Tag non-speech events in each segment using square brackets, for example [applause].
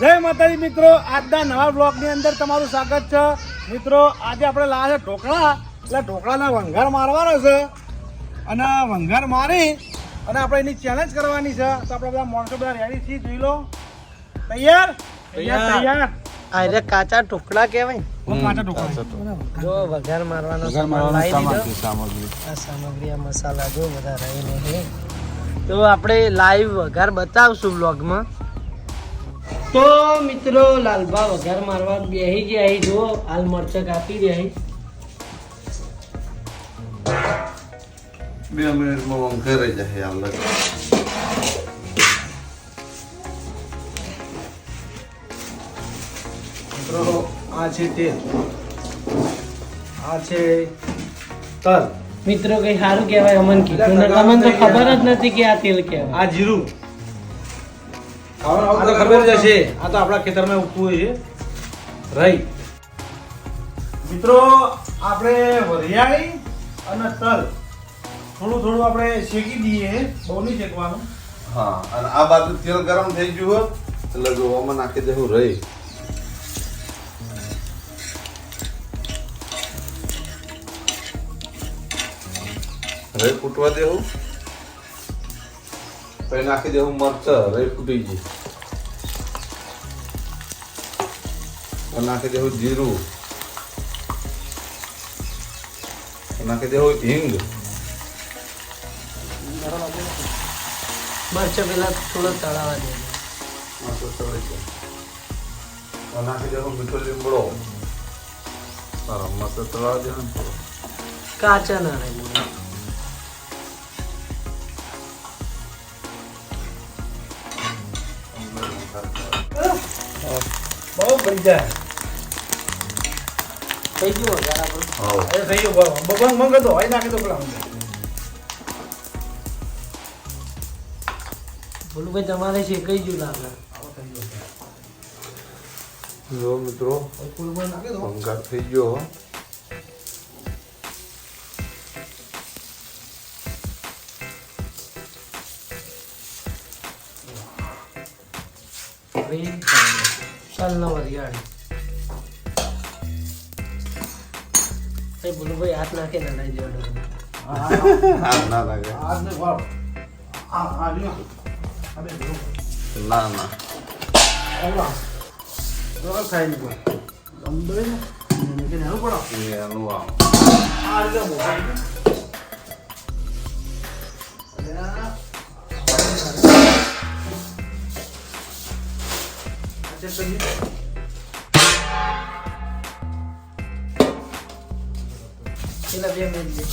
જય માતાજી મિત્રો આજના નવા બ્લોગની અંદર તમારું સ્વાગત છે. મિત્રો આજે આપણે લાવ્યા છે ઢોકળા. એટલે ઢોકળાના વંઘાર મારવાનો છે. અને વંઘાર મારી અને આપણે એની ચેલેન્જ કરવાની છે. તો આપણે બધા માણસો બધા રેડી છીએ જોઈ લો. તૈયાર? તૈયાર તૈયાર. આ કાચા ટુકડા કહેવાય. કાચા ઢોકળા. જો વઘાર મારવાનો સામગ્રી આ સામગ્રી આ મસાલા જો બધા રહેલો છે. તો આપણે લાઈવ વઘાર બતાવશું બ્લોગમાં તો મિત્રો લાલભા વઘાર મારવા બેહી ગયા અહીં જુઓ હાલ મરચા કાપી રહ્યા અહીં. બે મિનિટમાં રહી જાય અલગ મિત્રો આ છે તેલ. આ છે તલ. મિત્રો કઈ સારું કહેવાય? અમન કીધું ને તો ખબર જ નથી કે આ તેલ કહેવાય. આ જીરું. આ તો ખબર જ હશે. આ તો આપણા ખેતરમાં ઉગતું હોય છે. રહી મિત્રો આપણે વરિયાળી અને તલ થોડું થોડું આપણે શેકી દઈએ. બહુ નહીં શેકવાનું. હા અને આ બાજુ તેલ ગરમ થઈ ગયું હોય એટલે ગોવામાં નાખી દેવું રહી રહી ફૂટવા દેવું. પછી નાખી દેવું મરચ રહી ફૂટી ગઈ નાખી દેવું જીરું. નાખી દેવું હિંગ. મરચા પેલા થોડો તળાવા દે. નાખી દેવો મીઠો લીમડો. સારો મસ્ત તળાવ દે કાચા ના રહે થઈ હોય નાખી દો પેલા તમારે છે કઈ ગયું લાગે મિત્રો થઈ ગયો તલનો વરિયાળી. એ ભૂલુભાઈ હાથ નાખે ના લઈ જવા હાથ ના લાગે. હાથ ને વાળ. આ આ લ્યો. અબે ના ના. ઓલા. તો ખાઈ ને કોઈ. દમ દે ને? ને કે ને પડો એ નો આ આ લ્યો મોટા check કરીએ. પેલા બે મિનિટ.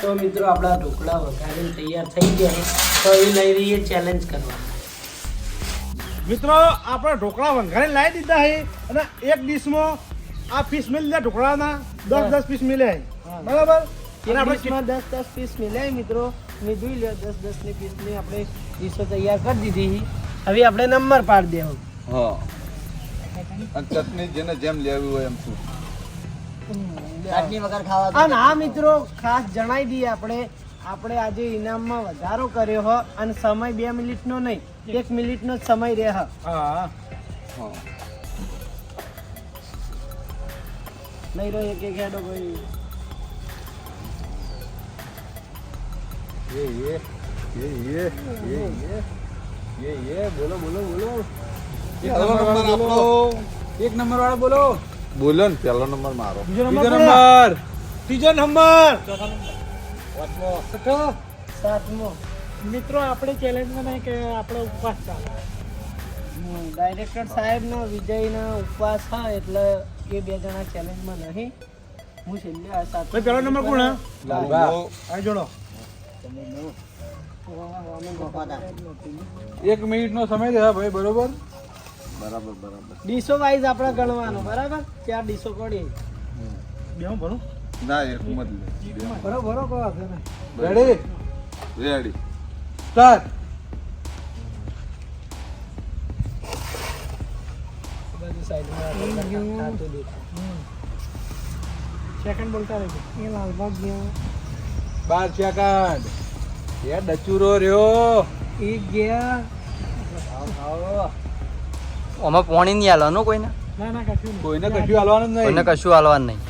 તો મિત્રો આપણા ઢોકળા વઘારીને તૈયાર થઈ ગયા છે તો એ લઈ રહીએ ચેલેન્જ કરવા મિત્રો આપણે ઢોકળા વંઘારી લાવી દીધા છે અને એક ડીશમાં આ પીસ મિલ જાય ઢોકળાના દસ દસ પીસ મિલે. બરાબર? આપણે ડીશમાં દસ દસ પીસ મિલાય મિત્રો. મેં જોઈ લ્યો દસ દસની પીસની આપણે ડીશો તૈયાર કરી દીધી હવે આપણે નંબર પાડી દેવો. હા. ચટણી જેને જેમ લેવી હોય એમ શું? અને હા મિત્રો ખાસ જણાવી દઈએ આપણે. આપણે આજે ઇનામમાં વધારો કર્યો હો અને સમય બે મિનિટનો નહીં એક મિનિટનો જ સમય રહે હ. હા. હા. નહીં રહ્યો એક એક હેડો ભાઈ. બોલો ને પહેલો નંબર મારો. બીજો નંબર ત્રીજો નંબર. પાંચમો છઠ્ઠો મિત્રો આપણે ચેલેન્જમાં નહીં કે આપણે ઉપવાસ ચાલે. ડાયરેક્ટર સાહેબનો વિજયનો ઉપવાસ હા એટલે એ બે જણા ચેલેન્જમાં નહીં. હું છેલ્લે આ સાત પહેલો નંબર કોણ લાલભા આ જોડો. એક મિનિટ નો સમય છે ભાઈ બરોબર? બરાબર બરાબર. ડીશો વાઇઝ આપણે ગણવાનો બરાબર? ચાર ડીશો કોડી બે હું ભરું? ના એક મત લે ભરો ભરો કો રેડી રેડી સ્ટાર્ટ. સેકન્ડ બોલતા રહેજો. એ લાલબાગ ગયો. બાર સેકન્ડ. એ ડચુરો રહ્યો. એ ગયા. આમાં પોણી નહીં હાલવાનું કોઈને? ના ના કશું કોઈને કશું હાલવાનું કોઈને નહીં. કશું હાલવાનું નહીં.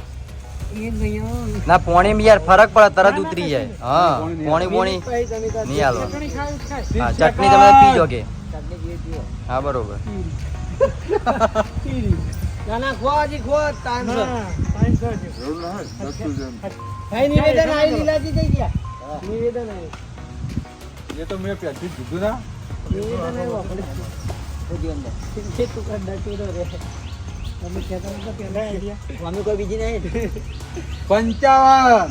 ના પોણી બી યાર ફરક પડે તરત ઉતરી જાય. હા પોણી પોણી નહીં હાલવાનું. ચટણી ખાય ખાય હા ચટણી તમે. પીજો કે. ચટણી પીએ પીઓ. હા બરોબર. નિવેદન આવી લીલાજી થઈ ગયા. નિવેદન આવ્યું એ તો મેં પહેલથી કીધું ના. નિવેદન આવ્યું આપણે બધી તું કર ડચુરો રે તમે કહેતા નતા પહેલા આઈડિયા અમે કોઈ બીજી નહીં. પંચાવન.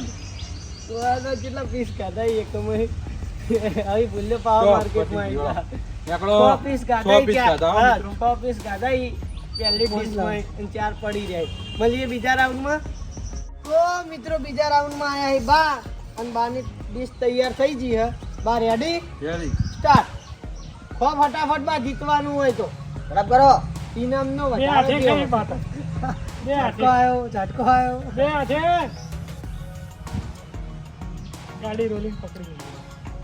તો આનો કેટલા પીસ એ એક અમે. આવી ભૂલ્યો પાવા સો, માર્કેટમાં. આવ્યા એકડો પીસ ગાધા સો પીસ ઈ પહેલી ડીશમાં ચાર પડી જાય. મળીએ બીજા રાઉન્ડમાં તો મિત્રો બીજા રાઉન્ડમાં આયા હે બા. અને બાની ડીશ તૈયાર થઈ ગઈ હે. બા રેડી રેડી સ્ટાર્ટ ખો ફટાફટ બા જીતવાનું હોય તો. બરાબર કરો. ઇનામનો બે વધારે હાથે. કઈ બાત બે [laughs] ઝટકો હાથે. આવ્યો ઝટકો આવ્યો બે હાથે. ગાડી રોલિંગ પકડી ગઈ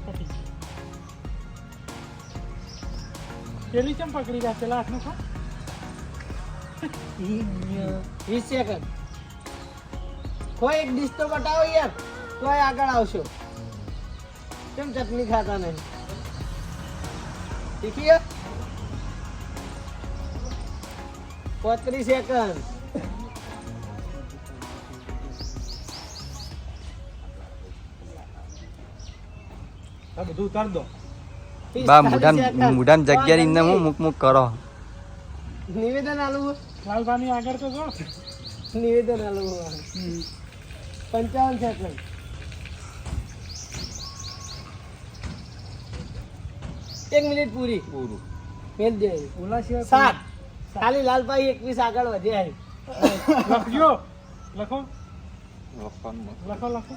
પકડી પેલી ચમ પકડી ગયા? પેલા હાથનું ખા. વીસ સેકન્ડ કોઈ એક ડીશ તો બતાવો યાર. કોઈ આગળ આવશો. કેમ ચટણી ખાતા નહીં? શીખી ગયા? પોત્રીસ સેકન્ડ બધું ઉતાર દો. બા હું મુક મુક કરો? નિવેદન આલુ લાલભાની આગળ તો જો. નિવેદન આલું પંચાવન સેકન્ડ. એક મિનિટ પૂરી. પૂરું. મેલ દે. ઓલા સિવાય સાત. ખાલી લાલભાઈ એકવીસ આગળ વધ્યા લખજો. લખો. લખો લખો.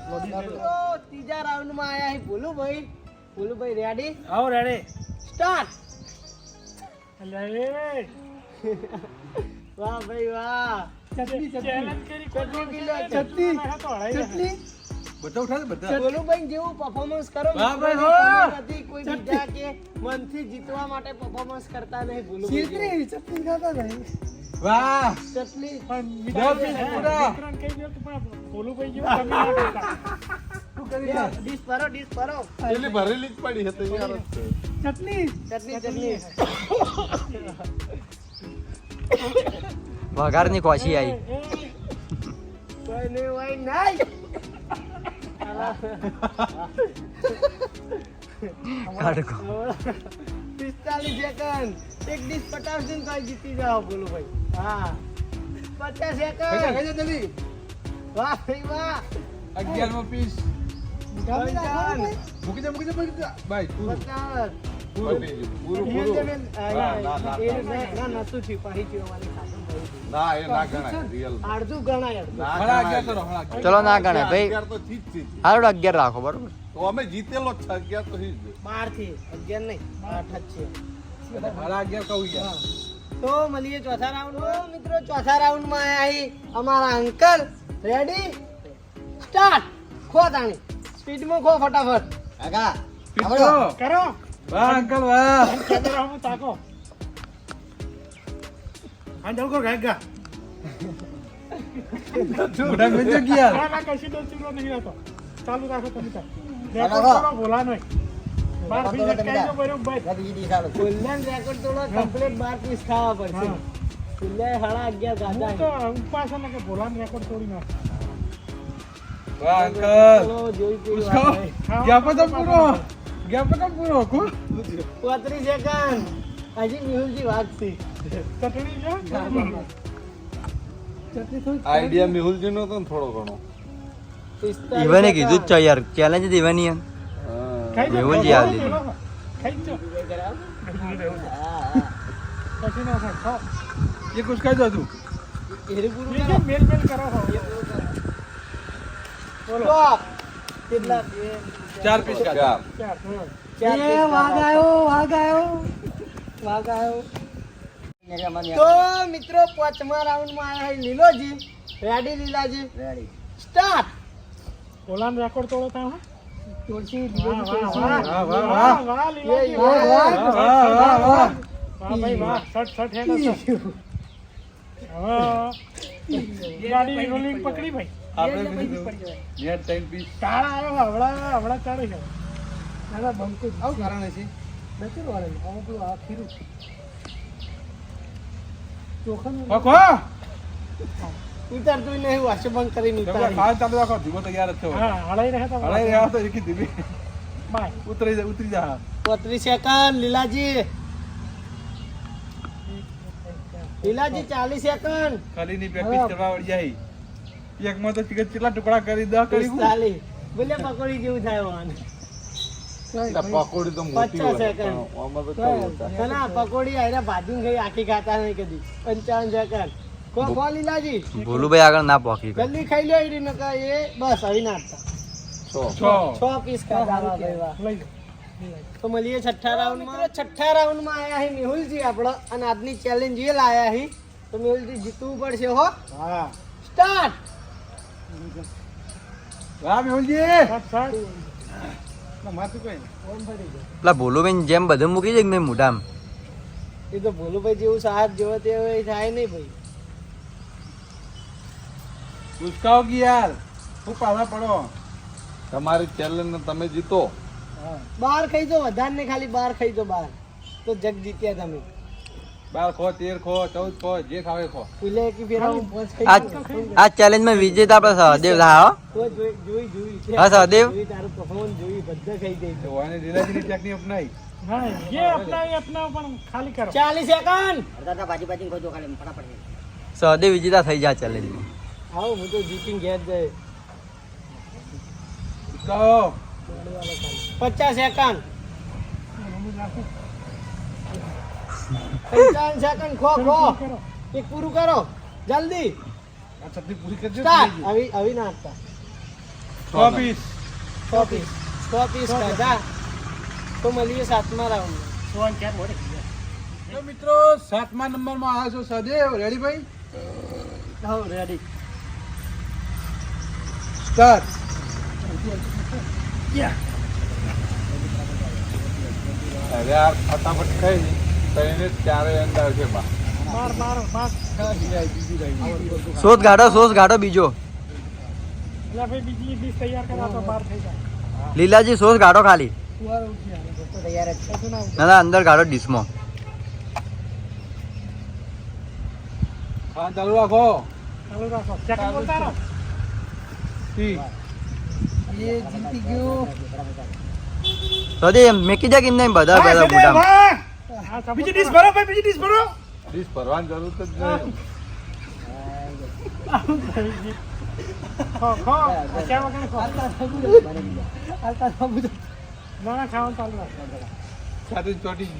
ત્રીજા રાઉન્ડમાં આયા છે ભોલુભાઈ. ભોલુભાઈ રેડી આવો રેડે સ્ટાર્ટ વાહ ભાઈ વાહ. ચટણી ચેલેન્જ કરી ચટણી. ચટણી. બધા ઉઠા દે બધા ભોલુભાઈ જેવું પરફોર્મન્સ કરો વાહ ભાઈ, મિત્રોની નથી કોઈ બીજા કે મનથી જીતવા માટે પરફોર્મન્સ કરતા નહીં ભોલુભાઈ ચીતરી ચટણી ખાતા નહીં વાહ ચટણી પણ. મિત્રને કહી દો કે પણ ભોલુભાઈ જેવું તમે ના કરતા ડીશ ભરો ડીશ ભરો પેલી ભરેલી જ પડી છે તૈયાર ચટણી ચટણી ચટણી વઘારની કોશી આવી કોઈ નહીં હોય નહીં પિસ્તાલીસ સેકન્ડ એક ડીશ પચાસ દિન તો જીતી જાઓ ભોલુભાઈ હા. પચાસ સેકન્ડ જલ્દી વાહ ભાઈ વાહ. અગિયારમો પીસ મૂકી દે મૂકી દે મૂકી દે. ભાઈ પૂરું. પૂરું. પૂરું ના, ના, ના, એ ના. ના, ના, ના એ ના ગણાય રિયલ અડધું ગણાય હળા અગિયાર કરો હળા ચલો ના ગણે ભાઈ. અગિયાર તો થી અગિયાર રાખો બરોબર? તો અમે જીતેલો છે અગિયાર તો જ. બારથી અગિયાર નહીં આઠ જ છે. હળા અગિયાર કહું યાર તો મળીએ ચોથા રાઉન્ડ મિત્રો ચોથા રાઉન્ડમાં આયા અહીં અમારા અંકલ રેડી સ્ટાર્ટ ખો તાણી. સ્પીડમાં ખો ફટાફટ. આગા. કરો. વાહ અંકલ વાહ. કેમેરા હું તાકો ચાલ કરો ગાયક ગા. મોઢા મેં જો ગયા. ના ના કશી તો ચૂલો નહીં હતો ચાલુ રાખો તમે રાખો. રેકોર્ડ કરો બોલા નહીં. બાર પીસ અટકાઈ દો બરોબર કુલ્યાન રેકોર્ડ તોડો કમ્પ્લીટ બાર પીસ ખાવા પડશે. હા. કુલ્યાએ સાડા અગિયાર હું ગાધા તો ઉપવાસ છે ને કે બોલાનો રેકોર્ડ તોડી નાખ. વાહ અંકલ. ચલો ઉસકો. ગયા તો પૂરો. ગયા તો પૂરો કુ પોત્રીસ સેકન્ડ. હજી મિહુલજી વાગતી ચટણી છે ચટણી થોડી આઈડિયા મેહુલજી નો હતો ને થોડો ઘણો પિસ્તાલીસ ઈવને કીધું જ સેકન્ડ. છે યાર ચેલેન્જ જ ઈવાની યાર હા. ખાઈ જાઓ, મેહુલજી ખાઈ આલી. જાઓ, ખાઈ જાઓ. હા, હા. પછી ના થાય ખાઓ. ये कुछ कह दो तू એરી પૂરું મેલ કરો. મેલ મેલ કરો હો. Stop. કેટલા બે, चार पीस का ચાર. ચાર. હમ. ચાર પીસ વાઘ આવ્યો વાઘ આવ્યો વાઘ આવ્યો તો મિત્રો પાંચમા રાઉન્ડમાં આવ્યા લીલોજી રેડી લીલાજી રેડી સ્ટાર્ટ ઓલાનો રેકોર્ડ તોડો તા હા તોડશી વાહ વાહ વાહ, વાહ વાહ, વાહ વાહ. વાહ લીલાજી, વાહ, વાહ. વાહ, વાહ, વાહ, ભાઈ સટ શટ. હવે ગાડી રોલિંગ પકડી ભાઈ આપણે નેટ ટાઈમ પીસ કાળા આવ્યો હવડા હવડા દાદા બંકો આવું કારણ છે નથી વાળેલું આવું પેલું આ ખીરું. ચોખાનું કોકો ઉતારતું નહીં વાસે બંધ કરીને ઉતારી. ખાવા ચાલુ રાખો ધીમો તૈયાર જ છો હા હળાઈ રહ્યા તા હળાઈ રહ્યા તો એકી ધીમે. બાય. ઉતરી જા ઉતરી જા. પોત્રીસ સેકન્ડ લીલાજી. લીલાજી ચાલીસ સેકન્ડ ખાલી ની પ્રેક્ટિસ કરવા વળી જાય. એકમાં તો કેટલા ટુકડા કરી દા કરી બોલે પકોડી જેવું થાય વાન પકોડી તો મોટી હોય. પકોડી આયરા ભાજીને ખાઈ આખી ખાતા નહીં કદી. પંચાવન સેકન્ડ કો કો લીલાજી ભોલુભાઈ આગળ ના પહોંચી જલ્દી ખાઈ લો એરી નકા એ બસ આવી નાખતા છો. પીસ ભાઈ તો મળીએ છઠ્ઠા રાઉન્ડમાં. છઠ્ઠા રાઉન્ડમાં આયા હી મેહુલજી આપણો અને આજની ચેલેન્જ એ લાયા હી. તો મેહુલજી જીતવું પડશે હો. હા. સ્ટાર્ટ! વાહ મેહુલજી! પેલા ભોલુભાઈ જેમ બધું મૂકી જાય ને મોઢામ? એ તો ભોલુભાઈ જેવું સાહેબ જેવો તે એ થાય નહીં ભાઈ. ઉચકાઓ કે યાર? હું પાછા પડો. તમારી ચેલેન્જ ને તમે જીતો. બાર ખાઈ જો વધારે ને ખાલી બાર ખાઈ જો બાર. તો જગ જીત્યા તમે. બાર ખો તેર ખો ચૌદ ખો જે ખાવે ખો. આ ચેલેન્જમાં વિજેતા આપણે સહદેવ થા હા. સહદેવ? સહદેવ વિજેતા થઈ જાય ચેલેન્જમાં. આવો પચાસ એકાવન પંચાવન સેકન્ડ ખો ખો. એક પૂરું કરો. જલ્દી. ચટણી પૂરી કરજો સ્ટાર્ટ આવી આવી આપતા. સો પીસ સો પીસ સો પીસ કાઢા તો મળીએ સાતમા રાઉન્ડ સોન ચાર વડે તો મિત્રો સાતમા નંબરમાં આવ્યો છો સદેવ રેડી ભાઈ? હા રેડી સ્ટાર્ટ અરે યાર ફટાફટ ખાઈ તઈને ચારે અંદાજ છે બા? બાર બાર બાર. સોસ ગાડો સોસ ગાડો બીજો. એટલે ભાઈ બીજી ડીશ તૈયાર કરા તો બાર થઈ જાય. લીલાજી સોસ ગાડો ખાલી. તૈયાર ના ના અંદર ગાડો ડીશમાં. ચાલુ રાખો. ચાલુ રાખો. સેકન્ડ બોલતા રહો એ જીતી ગયો. સહદેવ મેકી દે કે નહીં બધા બધા સપોર્ટ બીજી ડીશ ભરો ભાઈ બીજી ડીશ ભરો. ડીશ ભરવાની જરૂર જ નહીં. ખો ખો અત્યાર વગર ખો ના ના ખાવાનું ચાલુ રાખો. ચોટી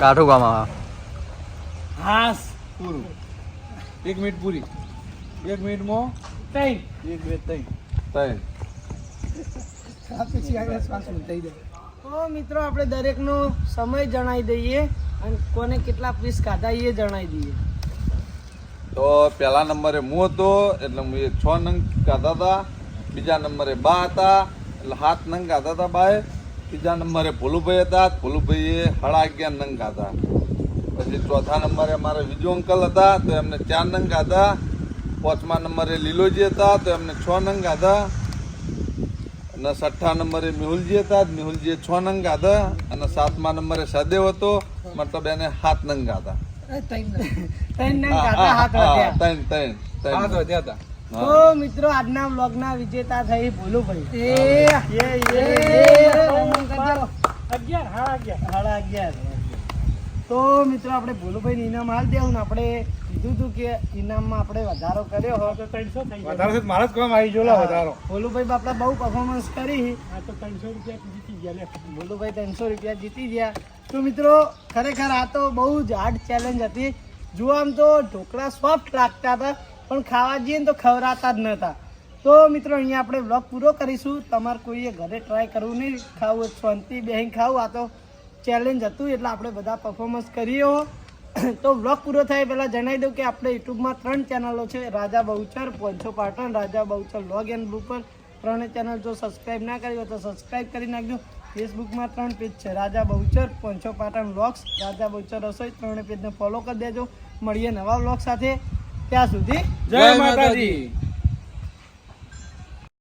કાઠું ગામમાં હાસ. પૂરું. એક મિનિટ પૂરી. એક મિનિટમાં ત્રણ એક બે ત્રણ તઈને તો મિત્રો આપણે દરેકનો સમય જણાવી દઈએ અને કોને કેટલા પીસ ખાધા એ જણાવી દઈએ. તો પહેલા નંબરે હું હતો એટલે હું છ નંગ ગાધા હતા. બીજા નંબરે બા હતા એટલે સાત નંગ ગાધા હતા બાએ. ત્રીજા નંબરે ભોલુભાઈ હતા ભોલુભાઈએ સાડા અગિયાર નંગ ખાધા. પછી ચોથા નંબરે અમારા વિજુ અંકલ હતા તો એમને ચાર નંગ ખાધા. પાંચમા નંબરે લીલોજી હતા તો એમને છ નંગ ગાધા અને છઠ્ઠા નંબરે મેહુલજી હતા મેહુલજીએ છ નંગ ગાધા અને સાતમા નંબરે સદેવ હતો મતલબ એને સાત નંગ નંગ હાથ ત્રણ હતા તો મિત્રો આજના વ્લોગના વિજેતા થઈ એ એ અગિયાર હા અગિયાર સાડા અગિયાર તો મિત્રો આપણે ભોલુભાઈ ઇનામ હાલ દેવું ને આપણે કીધું હતું કે ઇનામમાં આપણે વધારો કર્યો હોય તો ત્રણસો વધારો જાય. વધારે છે તો મારા જ કામ આવી જોલા વધારો. ભોલુભાઈ બાપડા બહુ પરફોર્મન્સ કરી. આ તો ત્રણસો રૂપિયા જીતી ગયા લે. ભોલુભાઈ ત્રણસો રૂપિયા જીતી ગયા. તો મિત્રો ખરેખર આ તો બહુ જ હાર્ડ ચેલેન્જ હતી. જો આમ તો ઢોકળા સોફ્ટ લાગતા હતા પણ ખાવા જઈએ ને તો ખવડાતા જ નહોતા તો મિત્રો અહીંયા આપણે બ્લોગ પૂરો કરીશું. તમારે કોઈએ ઘરે ટ્રાય કરવું નહીં. ખાવું હોય શાંતિ બેહીને ખાવું. આ તો ચેલેન્જ હતું એટલે આપણે બધા પરફોર્મન્સ કરીએ તો બ્લોગ પૂરો થાય પહેલાં જણાવી દઉં કે આપણે યુટ્યુબમાં ત્રણ ચેનલો છે Raja Bahuchar Poncho Patan Raja Bahuchar vlog and blooper ત્રણેય ચેનલ જો સબસ્ક્રાઈબ ના કરી હોય તો સબસ્ક્રાઈબ કરી નાખજો. ફેસબુકમાં ત્રણ પેજ છે રાજા બહુચર પોંચો પાટણ વ્લોગ્સ રાજા બહુચર રસોઈ. ત્રણેય પેજને ફોલો કરી દેજો. મળીએ નવા વ્લોગ સાથે. ત્યાં સુધી જય માતાજી.